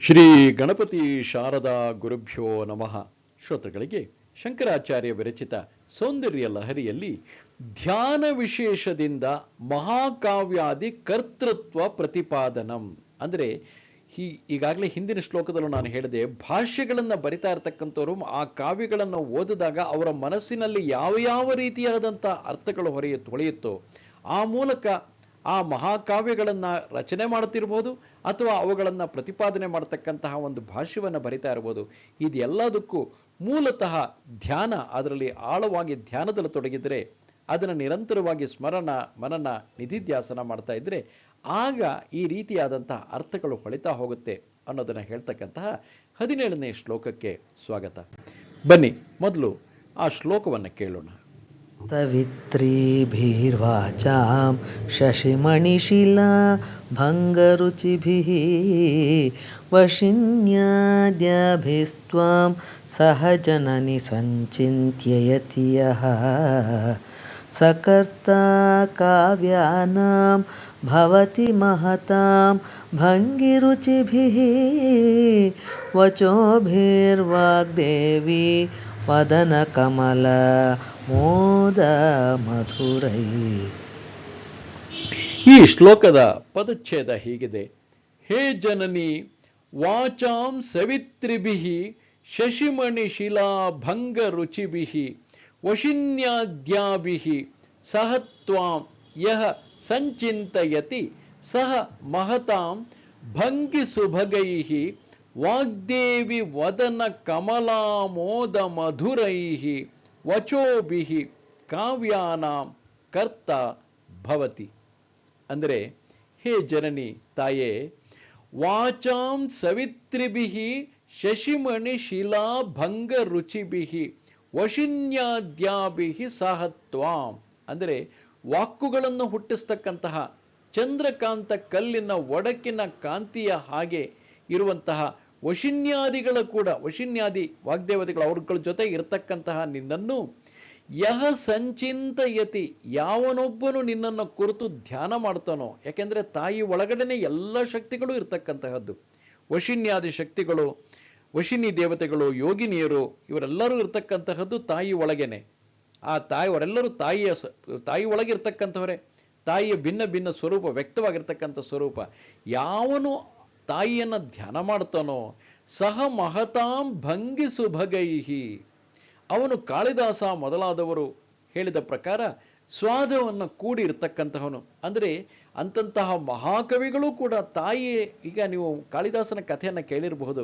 ಶ್ರೀ ಗಣಪತಿ ಶಾರದಾ ಗುರುಭ್ಯೋ ನಮಃ. ಶ್ರೋತೃಗಳಿಗೆ ಶಂಕರಾಚಾರ್ಯ ವಿರಚಿತ ಸೌಂದರ್ಯ ಲಹರಿಯಲ್ಲಿ ಧ್ಯಾನ ವಿಶೇಷದಿಂದ ಮಹಾಕಾವ್ಯಾದಿ ಕರ್ತೃತ್ವ ಪ್ರತಿಪಾದನಂ. ಅಂದರೆ ಈ ಈಗಾಗಲೇ ಹಿಂದಿನ ಶ್ಲೋಕದಲ್ಲೂ ನಾನು ಹೇಳಿದೆ ಭಾಷೆಗಳನ್ನು ಬರಿತಾ ಇರತಕ್ಕಂಥವ್ರು ಆ ಕಾವ್ಯಗಳನ್ನು ಓದಿದಾಗ ಅವರ ಮನಸ್ಸಿನಲ್ಲಿ ಯಾವ ಯಾವ ರೀತಿಯಾದಂಥ ಅರ್ಥಗಳು ಹೊರೆಯ ಹೊಳೆಯುತ್ತೋ ಆ ಮೂಲಕ ಆ ಮಹಾಕಾವ್ಯಗಳನ್ನು ರಚನೆ ಮಾಡುತ್ತಿರ್ಬೋದು ಅಥವಾ ಅವುಗಳನ್ನು ಪ್ರತಿಪಾದನೆ ಮಾಡತಕ್ಕಂತಹ ಒಂದು ಭಾಷ್ಯವನ್ನು ಬರಿತಾ ಇರ್ಬೋದು ಇದೆಲ್ಲದಕ್ಕೂ ಮೂಲತಃ ಧ್ಯಾನ, ಅದರಲ್ಲಿ ಆಳವಾಗಿ ಧ್ಯಾನದಲ್ಲಿ ತೊಡಗಿದರೆ ಅದನ್ನು ನಿರಂತರವಾಗಿ ಸ್ಮರಣ, ಮನನ ನಿಧಿಧ್ಯಾಸನ ಮಾಡ್ತಾ ಇದ್ದರೆ ಆಗ ಈ ರೀತಿಯಾದಂತಹ ಅರ್ಥಗಳು ಹೊಳಿತಾ ಹೋಗುತ್ತೆ ಅನ್ನೋದನ್ನು ಹೇಳ್ತಕ್ಕಂತಹ ಹದಿನೇಳನೇ ಶ್ಲೋಕಕ್ಕೆ ಸ್ವಾಗತ. ಬನ್ನಿ, ಮೊದಲು ಆ ಶ್ಲೋಕವನ್ನು ಕೇಳೋಣ. सवित्रीभिर्वाचां शशिमणिशिला भङ्गरुचिभिः वशिन्याद्याभिस्त्वां सहजननि सञ्चिन्त्ययति यः सकर्ता काव्यानां भवति महतां भङ्गिरुचिभिः वचोभिर्वाग्देवी ವದನಕಮಲ ಮೋದ ಮಧುರೈ. ಈ ಶ್ಲೋಕದ ಪದಚ್ಛೇದ ಹೀಗಿದೆ. ಹೇ ಜನನಿ, ವಾಚಾಂ ಸವಿತ್ರಿಭಿ, ಶಶಿಮಣಿ ಶಿಲಾ ಭಂಗ ರುಚಿಭಿ, ವಶಿನ್ಯಾದ್ಯಾಭಿ, ಸಹ ತ್ವಾಂ ಯಹ ಸಂಚಿಂತಯತಿ, ಸಹ ಮಹತಾಂ ಭಂಗಿ ಸುಭಗೈ. ವಾಗ್ದೇವಿ ವದನ ಕಮಲಾಮೋದ ಮಧುರೈಹಿ ವಚೋಭಿ ಕಾವ್ಯಾನಾಂ ಕರ್ತ ಭವತಿ. ಅಂದರೆ, ಹೇ ಜನನಿ, ತಾಯೇ, ವಾಚಾಂ ಸವಿತ್ರಿಭಿ ಶಶಿಮಣಿ ಶಿಲಾ ಭಂಗ ರುಚಿಭಿ ವಶಿನ್ಯಾದ್ಯಾಭಿ ಸಹತ್ವಾಂ. ಅಂದರೆ, ವಾಕ್ಕುಗಳನ್ನು ಹುಟ್ಟಿಸ್ತಕ್ಕಂತಹ ಚಂದ್ರಕಾಂತ ಕಲ್ಲಿನ ಒಡಕಿನ ಕಾಂತಿಯ ಹಾಗೆ ಇರುವಂತಹ ವಶಿನ್ಯಾದಿಗಳ ಕೂಡ, ವಶಿನ್ಯಾದಿ ವಾಗ್ದೇವತೆಗಳು ಅವ್ರಗಳ ಜೊತೆ ಇರತಕ್ಕಂತಹ ನಿನ್ನನ್ನು ಯಹ ಸಂಚಿಂತಯತಿ, ಯಾವನೊಬ್ಬನು ನಿನ್ನನ್ನು ಕುರಿತು ಧ್ಯಾನ ಮಾಡ್ತಾನೋ, ಯಾಕೆಂದ್ರೆ ತಾಯಿ ಒಳಗಡೆನೆ ಎಲ್ಲ ಶಕ್ತಿಗಳು ಇರತಕ್ಕಂತಹದ್ದು. ವಶಿನ್ಯಾದಿ ಶಕ್ತಿಗಳು, ವಶಿನಿ ದೇವತೆಗಳು, ಯೋಗಿನಿಯರು, ಇವರೆಲ್ಲರೂ ಇರ್ತಕ್ಕಂತಹದ್ದು ತಾಯಿ ಒಳಗೇನೆ. ಆ ತಾಯಿ, ಅವರೆಲ್ಲರೂ ತಾಯಿಯ ತಾಯಿ ಒಳಗಿರ್ತಕ್ಕಂಥವರೇ. ತಾಯಿಯ ಭಿನ್ನ ಭಿನ್ನ ಸ್ವರೂಪ, ವ್ಯಕ್ತವಾಗಿರ್ತಕ್ಕಂಥ ಸ್ವರೂಪ. ಯಾವನು ತಾಯಿಯನ್ನು ಧ್ಯಾನ ಮಾಡ್ತಾನೋ, ಸಹ ಮಹತಾಂ ಭಂಗಿ ಸುಭಗೈಹಿ. ಅವನು ಕಾಳಿದಾಸ ಮೊದಲಾದವರು ಹೇಳಿದ ಪ್ರಕಾರ ಸ್ವಾದವನ್ನು ಕೂಡಿ ಇರ್ತಕ್ಕಂತಹವನು ಅಂದರೆ ಅಂತಂತಹ ಮಹಾಕವಿಗಳು ಕೂಡ ತಾಯಿಯೇ, ಈಗ ನೀವು ಕಾಳಿದಾಸನ ಕಥೆಯನ್ನು ಕೇಳಿರಬಹುದು.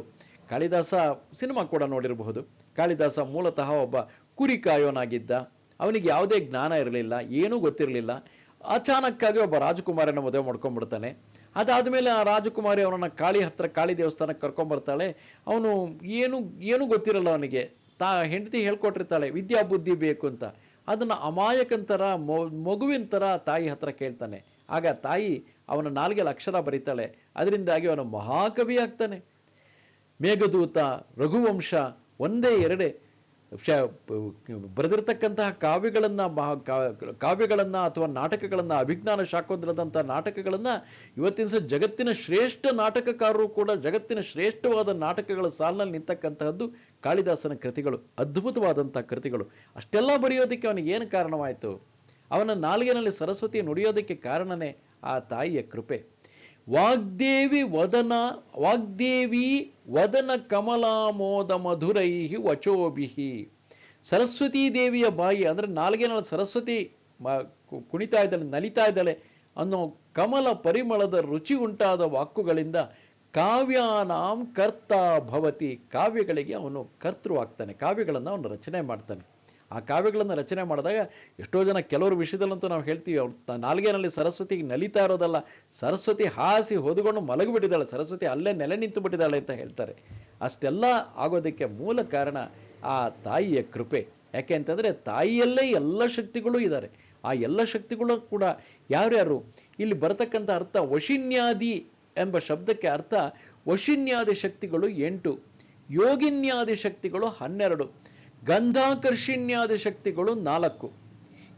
ಕಾಳಿದಾಸ ಸಿನಿಮಾ ಕೂಡ ನೋಡಿರಬಹುದು. ಕಾಳಿದಾಸ ಮೂಲತಃ ಒಬ್ಬ ಕುರಿ ಕಾಯೋನಾಗಿದ್ದ ಅವನಿಗೆ ಯಾವುದೇ ಜ್ಞಾನ ಇರಲಿಲ್ಲ, ಏನೂ ಗೊತ್ತಿರಲಿಲ್ಲ. ಅಚಾನಕ್ಕಾಗಿ ಒಬ್ಬ ರಾಜಕುಮಾರನ ಮದುವೆ ಮಾಡ್ಕೊಂಡ್ಬಿಡ್ತಾನೆ. ಅದಾದ್ಮೇಲೆ ಆ ರಾಜಕುಮಾರಿ ಅವನನ್ನ ಕಾಳಿ ಹತ್ರ, ಕಾಳಿ ದೇವಸ್ಥಾನಕ್ಕೆ ಕರ್ಕೊಂಬರ್ತಾಳೆ ಅವನು ಏನು ಏನು ಗೊತ್ತಿರಲ್ಲ ಅವನಿಗೆ. ತಾ, ಹೆಂಡತಿ ಹೇಳ್ಕೊಟ್ಟಿರ್ತಾಳೆ, ವಿದ್ಯಾ ಬುದ್ಧಿ ಬೇಕು ಅಂತ. ಅದನ್ನ ಅಮಾಯಕನ್ ಥರ ಮಗುವಿನ ಥರ ತಾಯಿ ಹತ್ರ ಕೇಳ್ತಾನೆ. ಆಗ ತಾಯಿ ಅವನ ನಾಲ್ಗೆ ಅಕ್ಷರ ಬರೀತಾಳೆ. ಅದರಿಂದಾಗಿ ಅವನು ಮಹಾಕವಿ ಆಗ್ತಾನೆ. ಮೇಘದೂತ, ರಘುವಂಶ, ಒಂದೇ ಎರಡೇ. ಬರೆದಿರ್ತಕ್ಕಂತಹ ಕಾವ್ಯಗಳನ್ನು ಕಾವ್ಯಗಳನ್ನ ಅಥವಾ ನಾಟಕಗಳನ್ನು, ಅಭಿಜ್ಞಾನ ಶಾಖೋದ್ರದಂಥ ನಾಟಕಗಳನ್ನು ಇವತ್ತಿನ ಸಹ ಜಗತ್ತಿನ ಶ್ರೇಷ್ಠ ನಾಟಕಕಾರರು ಕೂಡ ಜಗತ್ತಿನ ಶ್ರೇಷ್ಠವಾದ ನಾಟಕಗಳ ಸಾಲಿನಲ್ಲಿ ನಿಂತಕ್ಕಂತಹದ್ದು ಕಾಳಿದಾಸನ ಕೃತಿಗಳು, ಅದ್ಭುತವಾದಂಥ ಕೃತಿಗಳು. ಅಷ್ಟೆಲ್ಲ ಬರೆಯೋದಕ್ಕೆ ಅವನಿಗೆ ಏನು ಕಾರಣವಾಯಿತು? ಅವನ ನಾಲ್ಗೆನಲ್ಲಿ ಸರಸ್ವತಿ ನುಡಿಯೋದಕ್ಕೆ ಕಾರಣನೇ ಆ ತಾಯಿಯ ಕೃಪೆ. ವಾಗ್ದೇವಿ ವದನ ವಾಗ್ದೇವಿ ವದನ ಕಮಲಾಮೋದ ಮಧುರೈಹಿ ವಚೋಭಿಹಿ. ಸರಸ್ವತೀ ದೇವಿಯ ಬಾಯಿ, ಅಂದರೆ ನಾಲ್ಗೆ ನಾಳೆ ಸರಸ್ವತಿ ಕುಣಿತಾ ಇದ್ದಾಳೆ, ನಲಿತಾ ಇದ್ದಾಳೆ ಅನ್ನೋ ಕಮಲ ಪರಿಮಳದ ರುಚಿ ಉಂಟಾದ ವಾಕುಗಳಿಂದ ಕಾವ್ಯಾನಾಂ ಕರ್ತ ಭವತಿ. ಕಾವ್ಯಗಳಿಗೆ ಅವನು ಕರ್ತೃವಾಗ್ತಾನೆ, ಕಾವ್ಯಗಳನ್ನು ಅವನು ರಚನೆ ಮಾಡ್ತಾನೆ. ಆ ಕಾವ್ಯಗಳನ್ನು ರಚನೆ ಮಾಡಿದಾಗ ಎಷ್ಟೋ ಜನ ಕೆಲವರು ವಿಷಯದಲ್ಲಂತೂ ನಾವು ಹೇಳ್ತೀವಿ, ಅವ್ರು ನಾಲ್ಗೆನಲ್ಲಿ ಸರಸ್ವತಿಗೆ ನಲಿತಾ ಇರೋದಲ್ಲ, ಸರಸ್ವತಿ ಹಾಸಿ ಹೊದ್ಕೊಂಡು ಮಲಗಿಬಿಟ್ಟಿದ್ದಾಳೆ, ಸರಸ್ವತಿ ಅಲ್ಲೇ ನೆಲೆ ನಿಂತು ಬಿಟ್ಟಿದ್ದಾಳೆ ಅಂತ ಹೇಳ್ತಾರೆ. ಅಷ್ಟೆಲ್ಲ ಆಗೋದಕ್ಕೆ ಮೂಲ ಕಾರಣ ಆ ತಾಯಿಯ ಕೃಪೆ. ಯಾಕೆ ಅಂತಂದರೆ ತಾಯಿಯಲ್ಲೇ ಎಲ್ಲ ಶಕ್ತಿಗಳು ಇದ್ದಾರೆ. ಆ ಎಲ್ಲ ಶಕ್ತಿಗಳು ಕೂಡ ಯಾರ್ಯಾರು? ಇಲ್ಲಿ ಬರತಕ್ಕಂಥ ಅರ್ಥ ವಶಿನ್ಯಾದಿ ಎಂಬ ಶಬ್ದಕ್ಕೆ ಅರ್ಥ ವಶಿನ್ಯಾದಿ ಶಕ್ತಿಗಳು ಎಂಟು, ಯೋಗಿನ್ಯಾದಿ ಶಕ್ತಿಗಳು ಹನ್ನೆರಡು. ಗಂಧಾಕರ್ಷಿಣ್ಯಾದಿ ಶಕ್ತಿಗಳು ನಾಲ್ಕು.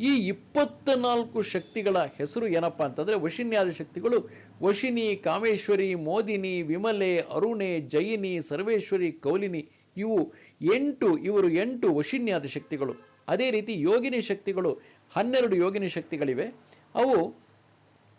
ಈ ಇಪ್ಪತ್ತ ನಾಲ್ಕು ಶಕ್ತಿಗಳ ಹೆಸರು ಏನಪ್ಪ ಅಂತಂದ್ರೆ ವಶಿನ್ಯಾದ ಶಕ್ತಿಗಳು ವಶಿನಿ ಕಾಮೇಶ್ವರಿ, ಮೋದಿನಿ, ವಿಮಲೆ, ಅರುಣೆ, ಜಯಿನಿ, ಸರ್ವೇಶ್ವರಿ, ಕೌಲಿನಿ. ಇವು ಎಂಟು, ಇವರು ಎಂಟು ವಶಿನ್ಯಾದ ಶಕ್ತಿಗಳು. ಅದೇ ರೀತಿ ಯೋಗಿನಿ ಶಕ್ತಿಗಳು ಹನ್ನೆರಡು ಯೋಗಿನಿ ಶಕ್ತಿಗಳಿವೆ. ಅವು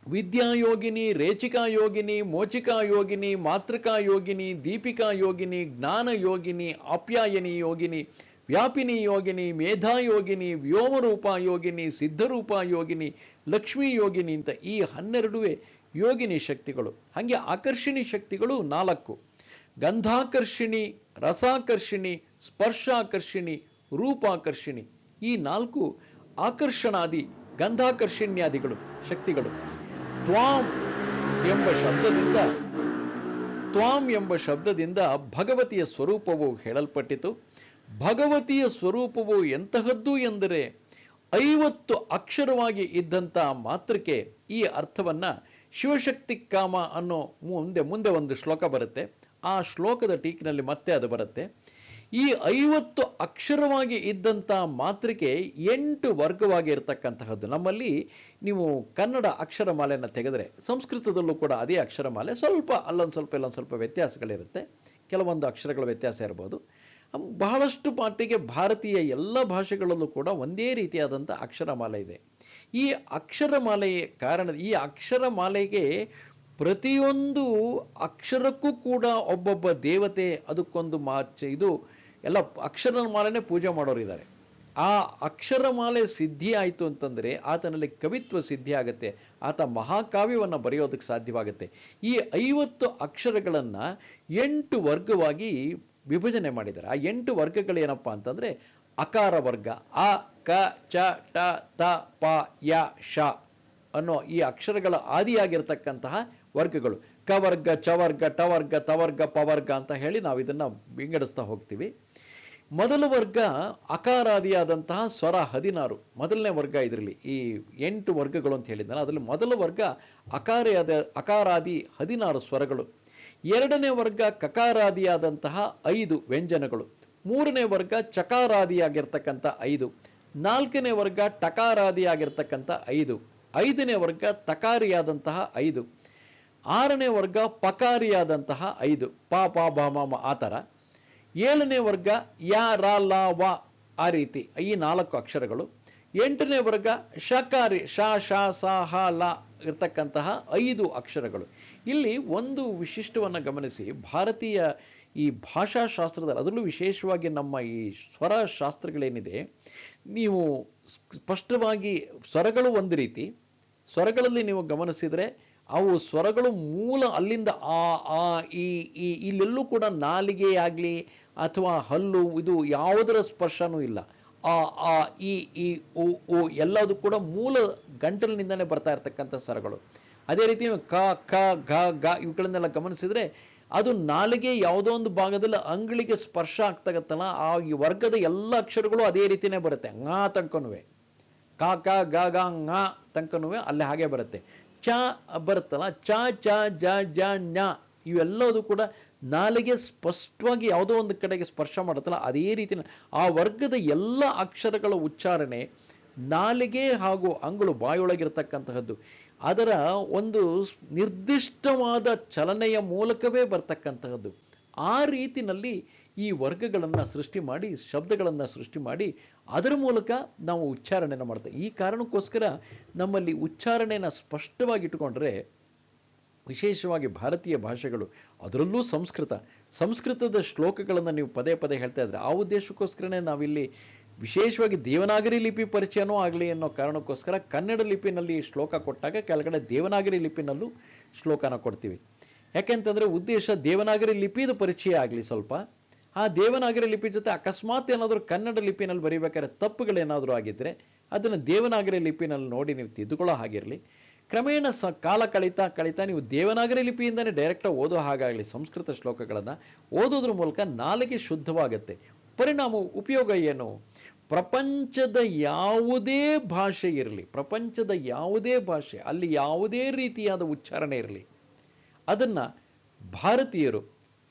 ವಿದ್ಯಾಯೋಗಿನಿ ರೇಚಿಕಾ ಯೋಗಿನಿ, ಮೋಚಿಕಾ ಯೋಗಿನಿ, ಮಾತೃಕಾ ಯೋಗಿನಿ, ದೀಪಿಕಾ ಯೋಗಿನಿ, ಜ್ಞಾನ ಯೋಗಿನಿ, ಆಪ್ಯಾಯನಿ ಯೋಗಿನಿ ವ್ಯಾಪಿನಿ ಯೋಗಿನಿ ಮೇಧಾಯೋಗಿನಿ ವ್ಯೋಮರೂಪ ಯೋಗಿನಿ, ಸಿದ್ಧರೂಪ ಯೋಗಿನಿ, ಲಕ್ಷ್ಮೀ ಯೋಗಿನಿ ಅಂತ ಈ ಹನ್ನೆರಡುವೆ ಯೋಗಿನಿ ಶಕ್ತಿಗಳು. ಹಾಗೆ ಆಕರ್ಷಿಣಿ ಶಕ್ತಿಗಳು ನಾಲ್ಕು. ಗಂಧಾಕರ್ಷಿಣಿ, ರಸಾಕರ್ಷಿಣಿ, ಸ್ಪರ್ಶಾಕರ್ಷಿಣಿ, ರೂಪಾಕರ್ಷಿಣಿ ಈ ನಾಲ್ಕು ಆಕರ್ಷಣಾದಿ, ಗಂಧಾಕರ್ಷಿಣ್ಯಾದಿಗಳು, ಶಕ್ತಿಗಳು. ತ್ವಾಂ ಎಂಬ ಶಬ್ದದಿಂದ, ತ್ವಾಂ ಎಂಬ ಶಬ್ದದಿಂದ ಭಗವತಿಯ ಸ್ವರೂಪವು ಹೇಳಲ್ಪಟ್ಟಿತು. ಭಗವತಿಯ ಸ್ವರೂಪವು ಎಂತಹದ್ದು ಎಂದರೆ ಐವತ್ತು ಅಕ್ಷರವಾಗಿ ಇದ್ದಂಥ ಮಾತ್ರಕ್ಕೆ ಈ ಅರ್ಥವನ್ನ ಶಿವಶಕ್ತಿ ಕಾಮ ಅನ್ನೋ ಮುಂದೆ ಮುಂದೆ ಒಂದು ಶ್ಲೋಕ ಬರುತ್ತೆ. ಆ ಶ್ಲೋಕದ ಟೀಕಿನಲ್ಲಿ ಮತ್ತೆ ಅದು ಬರುತ್ತೆ. ಈ ಐವತ್ತು ಅಕ್ಷರವಾಗಿ ಇದ್ದಂಥ ಮಾತೃಕೆ ಎಂಟು ವರ್ಗವಾಗಿ ಇರತಕ್ಕಂತಹದ್ದು ನಮ್ಮಲ್ಲಿ ನೀವು ಕನ್ನಡ ಅಕ್ಷರಮಾಲೆಯನ್ನು ತೆಗೆದರೆ ಸಂಸ್ಕೃತದಲ್ಲೂ ಕೂಡ ಅದೇ ಅಕ್ಷರಮಾಲೆ ಸ್ವಲ್ಪ ಅಲ್ಲೊಂದು ಸ್ವಲ್ಪ ಇಲ್ಲೊಂದು ಸ್ವಲ್ಪ ವ್ಯತ್ಯಾಸಗಳಿರುತ್ತೆ. ಕೆಲವೊಂದು ಅಕ್ಷರಗಳ ವ್ಯತ್ಯಾಸ ಇರ್ಬೋದು. ಬಹಳಷ್ಟು ಪಾಟಿಗೆ ಭಾರತೀಯ ಎಲ್ಲ ಭಾಷೆಗಳಲ್ಲೂ ಕೂಡ ಒಂದೇ ರೀತಿಯಾದಂಥ ಅಕ್ಷರಮಾಲೆ ಇದೆ. ಈ ಅಕ್ಷರಮಾಲೆಯ ಕಾರಣ, ಈ ಅಕ್ಷರಮಾಲೆಗೆ ಪ್ರತಿಯೊಂದು ಅಕ್ಷರಕ್ಕೂ ಕೂಡ ಒಬ್ಬೊಬ್ಬ ದೇವತೆ, ಅದಕ್ಕೊಂದು ಮಾಚ ಇದು ಎಲ್ಲ ಅಕ್ಷರಮಾಲೆನೇ ಪೂಜೆ ಮಾಡೋರಿದ್ದಾರೆ ಆ ಅಕ್ಷರಮಾಲೆ ಸಿದ್ಧಿ ಆಯಿತು ಅಂತಂದರೆ ಆತನಲ್ಲಿ ಕವಿತ್ವ ಸಿದ್ಧಿ ಆಗುತ್ತೆ, ಆತ ಮಹಾಕಾವ್ಯವನ್ನು ಬರೆಯೋದಕ್ಕೆ ಸಾಧ್ಯವಾಗುತ್ತೆ. ಈ ಐವತ್ತು ಅಕ್ಷರಗಳನ್ನು ಎಂಟು ವರ್ಗವಾಗಿ ವಿಭಜನೆ ಮಾಡಿದ್ದಾರೆ. ಆ ಎಂಟು ವರ್ಗಗಳೇನಪ್ಪ ಅಂತಂದರೆ ಅಕಾರ ವರ್ಗ, ಅ, ಕ, ಚ, ಟ, ತ, ಪ, ಯ ಶ ಅನ್ನೋ ಈ ಅಕ್ಷರಗಳ ಆದಿಯಾಗಿರ್ತಕ್ಕಂತಹ ವರ್ಗಗಳು. ಕವರ್ಗ ಚವರ್ಗ ಟವರ್ಗ ತವರ್ಗ ಪವರ್ಗ ಅಂತ ಹೇಳಿ ನಾವು ಇದನ್ನು ವಿಂಗಡಿಸ್ತಾ ಹೋಗ್ತೀವಿ. ಮೊದಲ ವರ್ಗ ಅಕಾರಾದಿಯಾದಂತಹ ಸ್ವರ ಹದಿನಾರು. ಮೊದಲನೇ ವರ್ಗ ಇದರಲ್ಲಿ ಈ ಎಂಟು ವರ್ಗಗಳು ಅಂತ ಹೇಳಿದ್ದಾನೆ ಅದರಲ್ಲಿ ಮೊದಲ ವರ್ಗ ಅಕಾರಾದ ಅಕಾರಾದಿ ಹದಿನಾರು ಸ್ವರಗಳು. ಎರಡನೇ ವರ್ಗ ಕಕಾರಾದಿಯಾದಂತಹ ಐದು ವ್ಯಂಜನಗಳು. ಮೂರನೇ ವರ್ಗ ಚಕಾರಾದಿಯಾಗಿರ್ತಕ್ಕಂಥ ಐದು. ನಾಲ್ಕನೇ ವರ್ಗ ಟಕಾರಾದಿಯಾಗಿರ್ತಕ್ಕಂಥ ಐದು. ಐದನೇ ವರ್ಗ ತಕಾರಿಯಾದಂತಹ ಐದು. ಆರನೇ ವರ್ಗ ಪಕಾರಿಯಾದಂತಹ ಐದು. ಪ ಪ, ಬ, ಮ ಆ ಥರ. ಏಳನೇ ವರ್ಗ ಯ, ರ, ಲ, ವ ಆ ರೀತಿ ಈ ನಾಲ್ಕು ಅಕ್ಷರಗಳು. ಎಂಟನೇ ವರ್ಗ ಶಕಾರಿ, ಶ ಶ, ಸ, ಹ, ಲ ಇರ್ತಕ್ಕಂತಹ ಐದು ಅಕ್ಷರಗಳು. ಇಲ್ಲಿ ಒಂದು ವಿಶಿಷ್ಟವನ್ನು ಗಮನಿಸಿ, ಭಾರತೀಯ ಈ ಭಾಷಾಶಾಸ್ತ್ರದಲ್ಲಿ ಅದರಲ್ಲೂ ವಿಶೇಷವಾಗಿ ನಮ್ಮ ಈ ಸ್ವರ ಶಾಸ್ತ್ರಗಳೇನಿದೆ ನೀವು ಸ್ಪಷ್ಟವಾಗಿ ಸ್ವರಗಳು ಒಂದು ರೀತಿ, ಸ್ವರಗಳಲ್ಲಿ ನೀವು ಗಮನಿಸಿದರೆ ಅವು ಸ್ವರಗಳು ಮೂಲ ಅಲ್ಲಿಂದ ಆ ಆ, ಈ ಈ, ಇಲ್ಲೆಲ್ಲೂ ಕೂಡ ನಾಲಿಗೆ ಆಗಲಿ ಅಥವಾ ಹಲ್ಲು, ಇದು ಯಾವುದರ ಸ್ಪರ್ಶನೂ ಇಲ್ಲ. ಈ ಈ, ಉ ಉ ಎಲ್ಲದು ಕೂಡ ಮೂಲ ಗಂಟಲಿನಿಂದನೇ ಬರ್ತಾ ಇರ್ತಕ್ಕಂಥ ಸ್ವರಗಳು. ಅದೇ ರೀತಿ ಕ ಖ ಘ ಗ ಇವುಗಳನ್ನೆಲ್ಲ ಗಮನಿಸಿದ್ರೆ ಅದು ನಾಲಿಗೆ ಯಾವುದೋ ಒಂದು ಭಾಗದಲ್ಲಿ ಅಂಗಳಿಗೆ ಸ್ಪರ್ಶ ಆಗ್ತಾಗತ್ತಲ್ಲ ಆ ಈ ವರ್ಗದ ಎಲ್ಲ ಅಕ್ಷರಗಳು ಅದೇ ರೀತಿನೇ ಬರುತ್ತೆ ಂಗಾ ತಂಕನುವೆ ಕ ಕ ಗ ಗ ಅಂಗ ತಂಕನುವೆ ಅಲ್ಲೇ ಹಾಗೆ ಬರುತ್ತೆ. ಚ ಬರುತ್ತಲ್ಲ, ಚ ಚ, ಜ ಜ, ಞ ಇವೆಲ್ಲದು ಕೂಡ ನಾಲಿಗೆ ಸ್ಪಷ್ಟವಾಗಿ ಯಾವುದೋ ಒಂದು ಕಡೆಗೆ ಸ್ಪರ್ಶ ಮಾಡುತ್ತಲ್ಲ, ಅದೇ ರೀತಿ ಆ ವರ್ಗದ ಎಲ್ಲ ಅಕ್ಷರಗಳ ಉಚ್ಚಾರಣೆ ನಾಲಿಗೆ ಹಾಗೂ ಅಂಗಳು ಬಾಯೊಳಗಿರ್ತಕ್ಕಂತಹದ್ದು ಅದರ ಒಂದು ನಿರ್ದಿಷ್ಟವಾದ ಚಲನೆಯ ಮೂಲಕವೇ ಬರ್ತಕ್ಕಂತಹದ್ದು. ಆ ರೀತಿನಲ್ಲಿ ಈ ವರ್ಗಗಳನ್ನು ಸೃಷ್ಟಿ ಮಾಡಿ, ಶಬ್ದಗಳನ್ನು ಸೃಷ್ಟಿ ಮಾಡಿ, ಅದರ ಮೂಲಕ ನಾವು ಉಚ್ಚಾರಣೆಯನ್ನು ಮಾಡ್ತೇವೆ. ಈ ಕಾರಣಕ್ಕೋಸ್ಕರ ನಮ್ಮಲ್ಲಿ ಉಚ್ಚಾರಣೆಯನ್ನು ಸ್ಪಷ್ಟವಾಗಿ ಇಟ್ಟುಕೊಂಡ್ರೆ ವಿಶೇಷವಾಗಿ ಭಾರತೀಯ ಭಾಷೆಗಳು, ಅದರಲ್ಲೂ ಸಂಸ್ಕೃತ. ಸಂಸ್ಕೃತದ ಶ್ಲೋಕಗಳನ್ನು ನೀವು ಪದೇ ಪದೇ ಹೇಳ್ತಾ ಇದ್ರೆ ಆ ಉದ್ದೇಶಕ್ಕೋಸ್ಕರನೇ ನಾವಿಲ್ಲಿ ವಿಶೇಷವಾಗಿ ದೇವನಾಗರಿ ಲಿಪಿ ಪರಿಚಯನೂ ಆಗಲಿ ಅನ್ನೋ ಕಾರಣಕ್ಕೋಸ್ಕರ ಕನ್ನಡ ಲಿಪಿನಲ್ಲಿ ಶ್ಲೋಕ ಕೊಟ್ಟಾಗ ಕೆಳಗಡೆ ದೇವನಾಗರಿ ಲಿಪಿನಲ್ಲೂ ಶ್ಲೋಕನ ಕೊಡ್ತೀವಿ. ಯಾಕೆಂತಂದ್ರೆ ಉದ್ದೇಶ ದೇವನಾಗರಿ ಲಿಪಿದು ಪರಿಚಯ ಆಗಲಿ ಸ್ವಲ್ಪ. ಆ ದೇವನಾಗರಿ ಲಿಪಿ ಜೊತೆ ಅಕಸ್ಮಾತ್ ಏನಾದರೂ ಕನ್ನಡ ಲಿಪಿನಲ್ಲಿ ಬರೀಬೇಕಾದ್ರೆ ತಪ್ಪುಗಳೇನಾದರೂ ಆಗಿದ್ರೆ ಅದನ್ನು ದೇವನಾಗರಿ ಲಿಪಿನಲ್ಲಿ ನೋಡಿ ನೀವು ತಿದ್ದುಕೊಳ್ಳೋ ಹಾಗಿರಲಿ. ಕ್ರಮೇಣ ಸ ಕಾಲ ಕಳೀತಾ ಕಳೀತಾ ನೀವು ದೇವನಾಗರಿ ಲಿಪಿಯಿಂದನೇ ಡೈರೆಕ್ಟಾಗಿ ಓದೋ ಹಾಗಾಗಲಿ ಸಂಸ್ಕೃತ ಶ್ಲೋಕಗಳನ್ನು ಓದೋದ್ರ ಮೂಲಕ ನಾಲಿಗೆ ಶುದ್ಧವಾಗುತ್ತೆ. ಪರಿಣಾಮ ಉಪಯೋಗ ಏನು? ಪ್ರಪಂಚದ ಯಾವುದೇ ಭಾಷೆ ಇರಲಿ, ಪ್ರಪಂಚದ ಯಾವುದೇ ಭಾಷೆ, ಅಲ್ಲಿ ಯಾವುದೇ ರೀತಿಯಾದ ಉಚ್ಚಾರಣೆ ಇರಲಿ, ಅದನ್ನ ಭಾರತೀಯರು,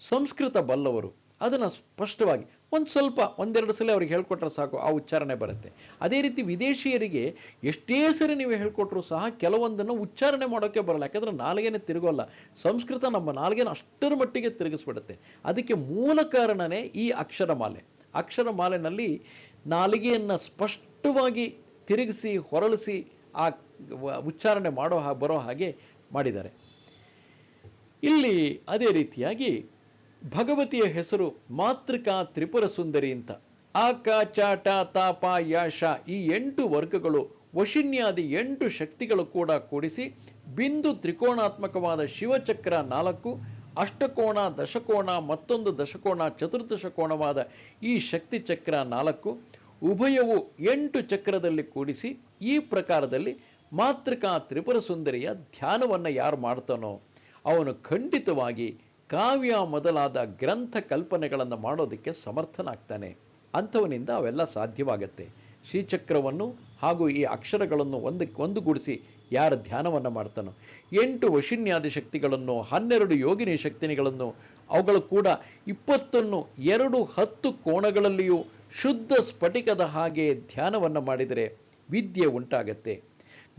ಸಂಸ್ಕೃತ ಬಲ್ಲವರು, ಅದನ್ನು ಸ್ಪಷ್ಟವಾಗಿ ಒಂದು ಸ್ವಲ್ಪ, ಒಂದೆರಡು ಸಲ ಅವ್ರಿಗೆ ಹೇಳ್ಕೊಟ್ರೆ ಸಾಕು, ಆ ಉಚ್ಚಾರಣೆ ಬರುತ್ತೆ. ಅದೇ ರೀತಿ ವಿದೇಶಿಯರಿಗೆ ಎಷ್ಟೇ ಸರಿ ನೀವು ಹೇಳ್ಕೊಟ್ರು ಸಹ ಕೆಲವೊಂದನ್ನು ಉಚ್ಚಾರಣೆ ಮಾಡೋಕ್ಕೆ ಬರಲ್ಲ. ಯಾಕಂದ್ರೆ ನಾಲ್ಗೆನೆ ತಿರುಗೋಲ್ಲ. ಸಂಸ್ಕೃತ ನಮ್ಮ ನಾಲ್ಗೆನ ಅಷ್ಟರ ಮಟ್ಟಿಗೆ ತಿರುಗಿಸ್ಬಿಡುತ್ತೆ. ಅದಕ್ಕೆ ಮೂಲ ಕಾರಣನೇ ಈ ಅಕ್ಷರಮಾಲೆ. ಅಕ್ಷರಮಾಲೆನಲ್ಲಿ ನಾಲಿಗೆಯನ್ನು ಸ್ಪಷ್ಟವಾಗಿ ತಿರುಗಿಸಿ, ಹೊರಳಿಸಿ ಆ ಉಚ್ಚಾರಣೆ ಮಾಡೋ ಬರೋ ಹಾಗೆ ಮಾಡಿದ್ದಾರೆ. ಇಲ್ಲಿ ಅದೇ ರೀತಿಯಾಗಿ ಭಗವತಿಯ ಹೆಸರು ಮಾತೃಕಾ ತ್ರಿಪುರ ಸುಂದರಿ ಅಂತ. ಆಕ ಚಾಟ ತಾಪ ಯಾಶ ಈ ಎಂಟು ವರ್ಗಗಳು ವಶಿನ್ಯಾದಿ ಎಂಟು ಶಕ್ತಿಗಳು ಕೂಡ ಕೂಡಿಸಿ ಬಿಂದು ತ್ರಿಕೋಣಾತ್ಮಕವಾದ ಶಿವಚಕ್ರ ನಾಲ್ಕು, ಅಷ್ಟಕೋಣ, ದಶಕೋಣ, ಮತ್ತೊಂದು ದಶಕೋಣ, ಚತುರ್ದಶ ಕೋಣವಾದ ಈ ಶಕ್ತಿ ಚಕ್ರ ನಾಲ್ಕು ಉಭಯವು ಎಂಟು ಚಕ್ರದಲ್ಲಿ ಕೂಡಿಸಿ ಈ ಪ್ರಕಾರದಲ್ಲಿ ಮಾತೃಕಾ ತ್ರಿಪುರ ಸುಂದರಿಯ ಧ್ಯಾನವನ್ನು ಯಾರು ಮಾಡ್ತಾನೋ ಅವನು ಖಂಡಿತವಾಗಿ ಕಾವ್ಯ ಮೊದಲಾದ ಗ್ರಂಥ ಕಲ್ಪನೆಗಳನ್ನು ಮಾಡೋದಕ್ಕೆ ಸಮರ್ಥನಾಗ್ತಾನೆ. ಅಂಥವನಿಂದ ಅವೆಲ್ಲ ಸಾಧ್ಯವಾಗತ್ತೆ. ಶ್ರೀಚಕ್ರವನ್ನು ಹಾಗೂ ಈ ಅಕ್ಷರಗಳನ್ನು ಒಂದಕ್ಕೆ ಒಂದುಗೂಡಿಸಿ ಯಾರ ಧ್ಯಾನವನ್ನು ಮಾಡ್ತಾನೋ. ಎಂಟು ವಶಿನ್ಯಾದಿ ಶಕ್ತಿಗಳನ್ನು, ಹನ್ನೆರಡು ಯೋಗಿನಿ ಶಕ್ತಿನಿಗಳನ್ನು, ಅವುಗಳು ಕೂಡ ಇಪ್ಪತ್ತನ್ನು ಎರಡು ಹತ್ತು ಕೋಣಗಳಲ್ಲಿಯೂ ಶುದ್ಧ ಸ್ಫಟಿಕದ ಹಾಗೆ ಧ್ಯಾನವನ್ನು ಮಾಡಿದರೆ ವಿದ್ಯೆ ಉಂಟಾಗತ್ತೆ.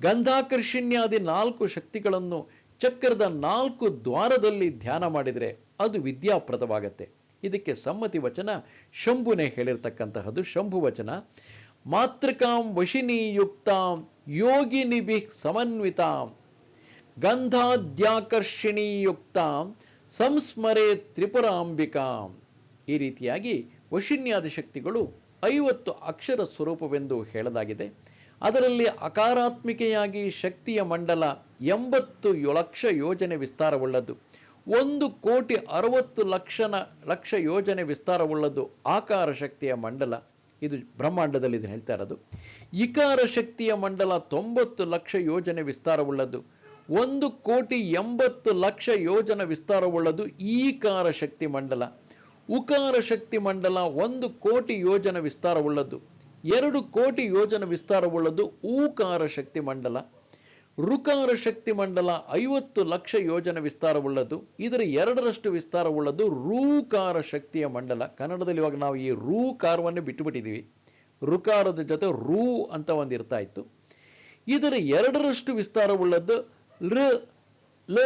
ಗಂಧಾಕರ್ಷಿಣ್ಯಾದಿ ನಾಲ್ಕು ಶಕ್ತಿಗಳನ್ನು ಚಕ್ರದ ನಾಲ್ಕು ದ್ವಾರದಲ್ಲಿ ಧ್ಯಾನ ಮಾಡಿದರೆ ಅದು ವಿದ್ಯಾಪ್ರದವಾಗತ್ತೆ. ಇದಕ್ಕೆ ಸಮ್ಮತಿ ವಚನ ಶಂಭುನೇ ಹೇಳಿರ್ತಕ್ಕಂತಹದ್ದು ಶಂಭು ವಚನ. ಮಾತೃಕಾಂ ಯೋಗಿನಿ ಯೋಗಿನಿಭಿ ಸಮನ್ವಿತಾಂ ಗಂಧಾದ್ಯಾಕರ್ಷಿಣಿಯುಕ್ತಾಂ ಸಂಸ್ಮರೆ ತ್ರಿಪುರಾಂಬಿಕಾಂ. ಈ ರೀತಿಯಾಗಿ ವಶಿನ್ಯಾದಿ ಶಕ್ತಿಗಳು ಐವತ್ತು ಅಕ್ಷರ ಸ್ವರೂಪವೆಂದು ಹೇಳಲಾಗಿದೆ. ಅದರಲ್ಲಿ ಅಕಾರಾತ್ಮಿಕೆಯಾಗಿ ಶಕ್ತಿಯ ಮಂಡಲ ಎಂಬತ್ತು ಲಕ್ಷ ಯೋಜನೆ ವಿಸ್ತಾರವುಳ್ಳದ್ದು. ಒಂದು ಕೋಟಿ ಅರವತ್ತು ಲಕ್ಷನ, ಲಕ್ಷ ಯೋಜನೆ ವಿಸ್ತಾರವುಳ್ಳದ್ದು ಆಕಾರ ಶಕ್ತಿಯ ಮಂಡಲ. ಇದು ಬ್ರಹ್ಮಾಂಡದಲ್ಲಿ ಇದನ್ನು ಹೇಳ್ತಾ ಇರೋದು. ಇಕಾರ ಶಕ್ತಿಯ ಮಂಡಲ ತೊಂಬತ್ತು ಲಕ್ಷ ಯೋಜನೆ ವಿಸ್ತಾರವುಳ್ಳದ್ದು. ಒಂದು ಕೋಟಿ ಎಂಬತ್ತು ಲಕ್ಷ ಯೋಜನ ವಿಸ್ತಾರವುಳ್ಳದ್ದು ಈಕಾರ ಶಕ್ತಿ ಮಂಡಲ. ಉಕಾರ ಶಕ್ತಿ ಮಂಡಲ ಒಂದು ಕೋಟಿ ಯೋಜನ ವಿಸ್ತಾರವುಳ್ಳದ್ದು. ಎರಡು ಕೋಟಿ ಯೋಜನ ವಿಸ್ತಾರವುಳ್ಳದ್ದು ಊಕಾರ ಶಕ್ತಿ ಮಂಡಲ. ಋಕಾರ ಶಕ್ತಿ ಮಂಡಲ ಐವತ್ತು ಲಕ್ಷ ಯೋಜನೆ ವಿಸ್ತಾರವುಳ್ಳದ್ದು. ಇದರ ಎರಡರಷ್ಟು ವಿಸ್ತಾರವುಳ್ಳದ್ದು ರೂಕಾರ ಶಕ್ತಿಯ ಮಂಡಲ. ಕನ್ನಡದಲ್ಲಿ ಇವಾಗ ನಾವು ಈ ರೂಕಾರವನ್ನೇ ಬಿಟ್ಟುಬಿಟ್ಟಿದ್ದೀವಿ. ಋಕಾರದ ಜೊತೆ ರೂ ಅಂತ ಒಂದು ಇರ್ತಾ ಇತ್ತು. ಇದರ ಎರಡರಷ್ಟು ವಿಸ್ತಾರವುಳ್ಳದ್ದು ಋ ಲ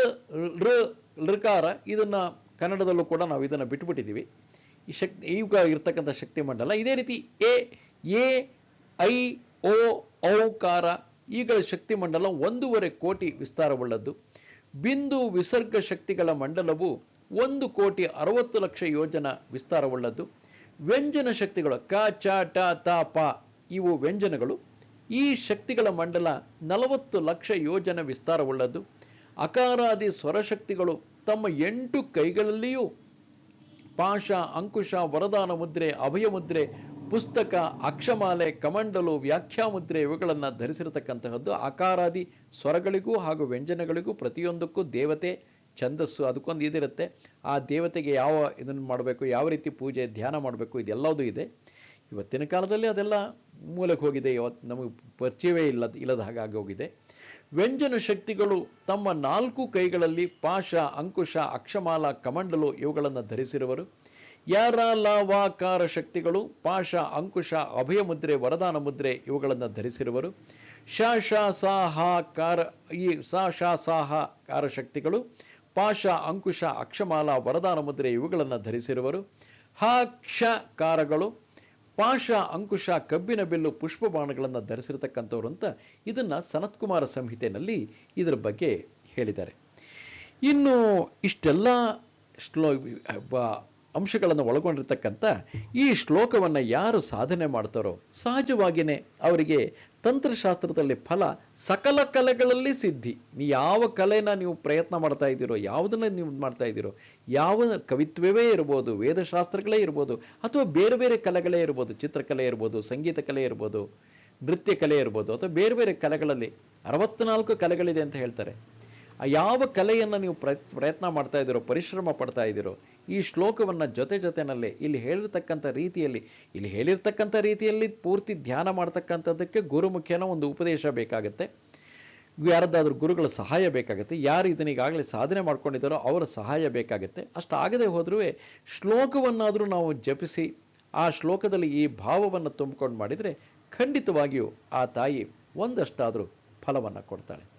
ಋ ಋಕಾರ. ಇದನ್ನ ಕನ್ನಡದಲ್ಲೂ ಕೂಡ ನಾವು ಇದನ್ನು ಬಿಟ್ಟುಬಿಟ್ಟಿದ್ದೀವಿ. ಈ ಶಕ್ತಿ ಈಗ ಇರ್ತಕ್ಕಂಥ ಶಕ್ತಿ ಮಂಡಲ. ಇದೇ ರೀತಿ ಎ ಎ, ಐ, ಓ, ಔಕಾರ. ಈಗಳ ಶಕ್ತಿ ಮಂಡಲ ಒಂದೂವರೆ ಕೋಟಿ ವಿಸ್ತಾರವುಳ್ಳದ್ದು. ಬಿಂದು ವಿಸರ್ಗ ಶಕ್ತಿಗಳ ಮಂಡಲವು ಒಂದು ಕೋಟಿ ಅರವತ್ತು ಲಕ್ಷ ಯೋಜನ ವಿಸ್ತಾರವುಳ್ಳದ್ದು. ವ್ಯಂಜನ ಶಕ್ತಿಗಳು ಕ, ಚ, ಟ, ತ, ಪ ಇವು ವ್ಯಂಜನಗಳು. ಈ ಶಕ್ತಿಗಳ ಮಂಡಲ ನಲವತ್ತು ಲಕ್ಷ ಯೋಜನ ವಿಸ್ತಾರವುಳ್ಳದ್ದು. ಅಕಾರಾದಿ ಸ್ವರಶಕ್ತಿಗಳು ತಮ್ಮ ಎಂಟು ಕೈಗಳಲ್ಲಿಯೂ ಪಾಶ ಅಂಕುಶ, ವರದಾನ ಮುದ್ರೆ, ಅಭಯ ಮುದ್ರೆ ಪುಸ್ತಕ, ಅಕ್ಷಮಾಲೆ, ಕಮಂಡಲು, ವ್ಯಾಖ್ಯಾಮುದ್ರೆ ಇವುಗಳನ್ನು ಧರಿಸಿರತಕ್ಕಂತಹದ್ದು ಆಕಾರಾದಿ ಸ್ವರಗಳಿಗೂ ಹಾಗೂ ವ್ಯಂಜನಗಳಿಗೂ ಪ್ರತಿಯೊಂದಕ್ಕೂ ದೇವತೆ, ಛಂದಸ್ಸು ಅದಕ್ಕೊಂದು ಇದಿರುತ್ತೆ. ಆ ದೇವತೆಗೆ ಯಾವ ಇದನ್ನು ಮಾಡಬೇಕು, ಯಾವ ರೀತಿ ಪೂಜೆ, ಧ್ಯಾನ ಮಾಡಬೇಕು, ಇದೆಲ್ಲದೂ ಇದೆ. ಇವತ್ತಿನ ಕಾಲದಲ್ಲಿ ಅದೆಲ್ಲ ಮೂಲಕ್ಕೆ ಹೋಗಿದೆ. ಇವತ್ತು ನಮಗೆ ಪರಿಚಯವೇ ಇಲ್ಲ, ಇಲ್ಲದ ಹಾಗಾಗಿ ಹೋಗಿದೆ. ವ್ಯಂಜನ ಶಕ್ತಿಗಳು ತಮ್ಮ ನಾಲ್ಕು ಕೈಗಳಲ್ಲಿ ಪಾಶ, ಅಂಕುಶ, ಅಕ್ಷಮಾಲ, ಕಮಂಡಲು ಇವುಗಳನ್ನು ಧರಿಸಿರುವರು. ಯಾರ ಲಾವಾಕಾರ ಶಕ್ತಿಗಳು ಪಾಶ ಅಂಕುಶ, ಅಭಯ ಮುದ್ರೆ, ವರದಾನ ಮುದ್ರೆ ಇವುಗಳನ್ನು ಧರಿಸಿರುವರು. ಶ ಶ ಸ ಈ ಸ ಶ ಸ ಶಕ್ತಿಗಳು ಪಾಶ ಅಂಕುಶ, ಅಕ್ಷಮಾಲ, ವರದಾನ ಮುದ್ರೆ ಇವುಗಳನ್ನು ಧರಿಸಿರುವರು. ಹಾಕ್ಷಕಾರಗಳು ಕ್ಷ ಪಾಶ ಅಂಕುಶ, ಕಬ್ಬಿನ ಬಿಲ್ಲು ಪುಷ್ಪ ಬಾಣಗಳನ್ನು ಧರಿಸಿರ್ತಕ್ಕಂಥವ್ರು ಅಂತ ಇದನ್ನು ಸನತ್ಕುಮಾರ ಸಂಹಿತೆಯಲ್ಲಿ ಇದರ ಬಗ್ಗೆ ಹೇಳಿದ್ದಾರೆ. ಇನ್ನು ಇಷ್ಟೆಲ್ಲ ಶ್ಲೋ ಅಂಶಗಳನ್ನು ಒಳಗೊಂಡಿರ್ತಕ್ಕಂಥ ಈ ಶ್ಲೋಕವನ್ನು ಯಾರು ಸಾಧನೆ ಮಾಡ್ತಾರೋ ಸಹಜವಾಗಿಯೇ ಅವರಿಗೆ ತಂತ್ರಶಾಸ್ತ್ರದಲ್ಲಿ ಫಲ ಸಕಲ ಕಲೆಗಳಲ್ಲಿ ಸಿದ್ಧಿ. ನೀವು ಯಾವ ಕಲೆನ ನೀವು ಪ್ರಯತ್ನ ಮಾಡ್ತಾ ಇದ್ದೀರೋ, ಯಾವುದನ್ನ ನೀವು ಮಾಡ್ತಾ ಇದ್ದೀರೋ, ಯಾವ ಕವಿತ್ವವೇ ಇರ್ಬೋದು, ವೇದಶಾಸ್ತ್ರಗಳೇ ಇರ್ಬೋದು, ಅಥವಾ ಬೇರೆ ಬೇರೆ ಕಲೆಗಳೇ ಇರ್ಬೋದು, ಚಿತ್ರಕಲೆ ಇರ್ಬೋದು ಸಂಗೀತ ಕಲೆ ಇರ್ಬೋದು ನೃತ್ಯ ಕಲೆ ಇರ್ಬೋದು, ಅಥವಾ ಬೇರೆ ಬೇರೆ ಕಲೆಗಳಲ್ಲಿ ಅರವತ್ನಾಲ್ಕು ಕಲೆಗಳಿದೆ ಅಂತ ಹೇಳ್ತಾರೆ. ಯಾವ ಕಲೆಯನ್ನು ನೀವು ಪ್ರ, ಪ್ರಯತ್ನ ಮಾಡ್ತಾ ಇದ್ದೀರೋ, ಪರಿಶ್ರಮ ಪಡ್ತಾ ಇದ್ದೀರೋ, ಈ ಶ್ಲೋಕವನ್ನು ಜೊತೆ ಜೊತೆನಲ್ಲೇ ಇಲ್ಲಿ ಹೇಳಿರ್ತಕ್ಕಂಥ ರೀತಿಯಲ್ಲಿ, ಇಲ್ಲಿ ಹೇಳಿರ್ತಕ್ಕಂಥ ರೀತಿಯಲ್ಲಿ ಪೂರ್ತಿ ಧ್ಯಾನ ಮಾಡ್ತಕ್ಕಂಥದ್ದಕ್ಕೆ ಗುರುಮುಖ್ಯನ ಒಂದು ಉಪದೇಶ ಬೇಕಾಗುತ್ತೆ. ಯಾರದ್ದಾದ್ರೂ ಗುರುಗಳ ಸಹಾಯ ಬೇಕಾಗುತ್ತೆ. ಯಾರು ಇದನ್ನ ಸಾಧನೆ ಮಾಡ್ಕೊಂಡಿದ್ದಾರೋ ಅವರ ಸಹಾಯ ಬೇಕಾಗುತ್ತೆ. ಅಷ್ಟಾಗದೆ ಹೋದ್ರೂ ಶ್ಲೋಕವನ್ನಾದರೂ ನಾವು ಜಪಿಸಿ, ಆ ಶ್ಲೋಕದಲ್ಲಿ ಈ ಭಾವವನ್ನು ತುಂಬಿಕೊಂಡು ಮಾಡಿದರೆ ಖಂಡಿತವಾಗಿಯೂ ಆ ತಾಯಿ ಒಂದಷ್ಟಾದರೂ ಫಲವನ್ನು ಕೊಡ್ತಾಳೆ.